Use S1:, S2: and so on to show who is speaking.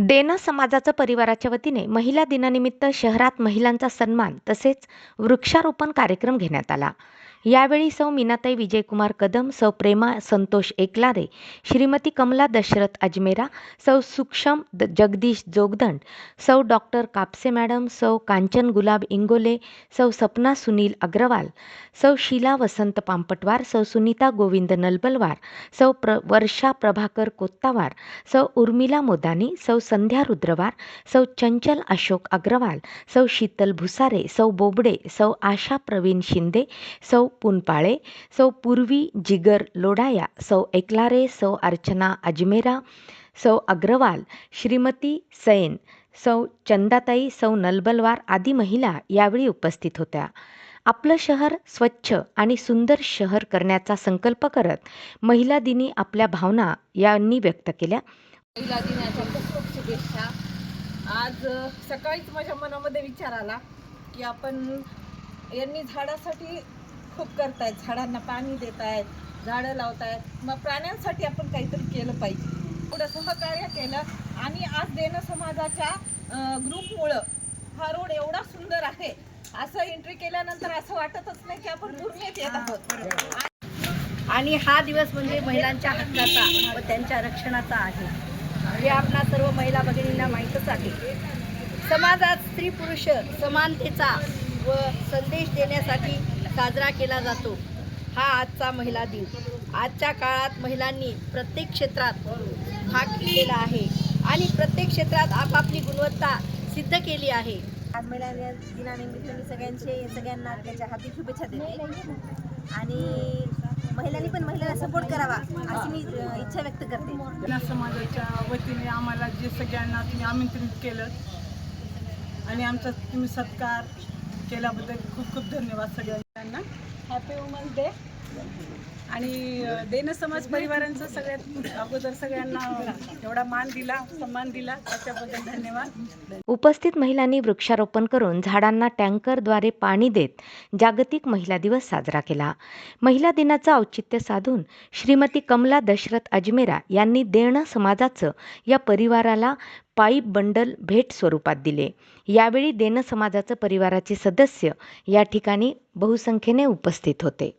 S1: Dana समाजाचं परिवाराच्या वतीने महिला दिनानिमित्त शहरात महिलांचा सन्मान तसेच वृक्षारोपण कार्यक्रम घेण्यात आला. यावेळी सौ मीनाताई विजयकुमार कदम सौ प्रेमा संतोष एकलारे श्रीमती कमला दशरथ अजमेरा सौ सुक्षम द- जगदीश जोगदंड सौ डॉक्टर कापसे मॅडम सौ कांचन गुलाब इंगोले सौ सपना सुनील अग्रवाल सौ शीला वसंत पांपटवार सौ सुनीता गोविंद नलबलवार सौ प्र वर्षा प्रभाकर कोत्तावार सौ उर्मिला मोदानी सौ संध्या रुद्रवार सौ चंचल अशोक अग्रवाल सौ शीतल भुसारे सौ बोबडे सौ आशा प्रवीण शिंदे सौ पुनपाळे सौ पूर्वी जिगर लोढाया सौ एकलारे सौ अर्चना अजमेरा सौ अग्रवाल श्रीमती सैन सौ चंदाताई सौ नलबलवार आदी महिला यावेळी उपस्थित होत्या. आपलं शहर स्वच्छ आणि सुंदर शहर करण्याचा संकल्प करत महिला दिनी आपल्या भावना यांनी व्यक्त केल्या.
S2: महिला दिनाच्या खूप खूप शुभेच्छा. आज सकाळीच माझ्या मनामध्ये विचार आला की आपण यांनी झाडासाठी खूप करतायत झाडांना पाणी देत आहेत झाडं लावतायत. मग प्राण्यांसाठी आपण काहीतरी केलं पाहिजे. पुढं सहकार्य केलं आणि आज देन समाजाच्या ग्रुपमुळं हा रोड एवढा सुंदर आहे असं एंट्री केल्यानंतर असं वाटतच नाही की आपण पूर्णच येत आहोत.
S3: आणि हा दिवस म्हणजे महिलांच्या हक्काचा व त्यांच्या रक्षणाचा आहे. हे आपणा सर्व महिला भगिनींना माहीतच आहे. समाजात स्त्री पुरुष समानतेचा व संदेश देण्यासाठी साजरा केला जातो. हा आजचा महिला दिन. आजच्या काळात महिलांनी प्रत्येक क्षेत्रात भाग घेतलेला आहे आणि प्रत्येक क्षेत्रात आपापली गुणवत्ता सिद्ध केली आहे.
S4: आज महिला दिनानिमित्त मी सगळ्यांचे सगळ्यांना त्याच्या हाती शुभेच्छा देते. आणि महिलांनी पण महिलांना सपोर्ट करावा अशी मी इच्छा व्यक्त करते.
S5: महिला समाजाच्या वतीने आम्हाला जे सगळ्यांना तुम्ही आमंत्रित केलं आणि आमचा तुम्ही सत्कार केल्याबद्दल खूप खूप धन्यवाद सगळ्यांना. हॅपी वुमन्स डे आणि देन समाज परिवारांचं सगळ्यात अगोदर सगळ्यांना एवढा मान दिला सन्मान दिला त्याच्याबद्दल धन्यवाद.
S1: उपस्थित महिलांनी वृक्षारोपण करून झाडांना टँकरद्वारे पाणी देत जागतिक महिला दिवस साजरा केला. महिला दिनाचं औचित्य साधून श्रीमती कमला दशरथ अजमेरा यांनी देणं समाजाचं या परिवाराला पाईप बंडल भेट स्वरूपात दिले. यावेळी देणं समाजाचं परिवाराचे सदस्य या ठिकाणी बहुसंख्येने उपस्थित होते.